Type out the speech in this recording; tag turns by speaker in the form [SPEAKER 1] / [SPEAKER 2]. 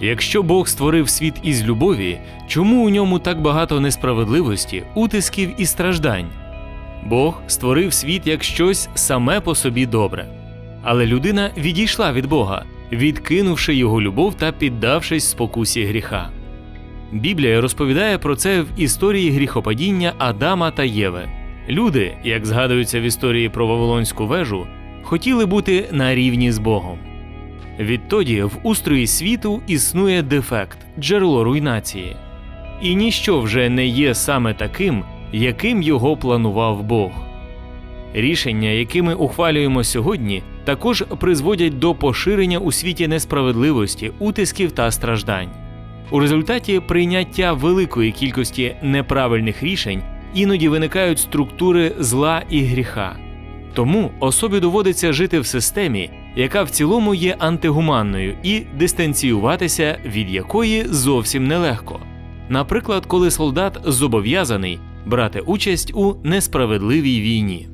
[SPEAKER 1] Якщо Бог створив світ із любові, чому у ньому так багато несправедливості, утисків і страждань? Бог створив світ як щось саме по собі добре. Але людина відійшла від Бога, відкинувши його любов та піддавшись спокусі гріха. Біблія розповідає про це в історії гріхопадіння Адама та Єви. Люди, як згадується в історії про Вавилонську вежу, хотіли бути на рівні з Богом. Відтоді в устрої світу існує дефект, джерело руйнації. І ніщо вже не є саме таким, яким його планував Бог. Рішення, які ми ухвалюємо сьогодні, також призводять до поширення у світі несправедливості, утисків та страждань. У результаті прийняття великої кількості неправильних рішень іноді виникають структури зла і гріха. Тому особі доводиться жити в системі, яка в цілому є антигуманною, і дистанціюватися від якої зовсім нелегко. Наприклад, коли солдат зобов'язаний брати участь у несправедливій війні.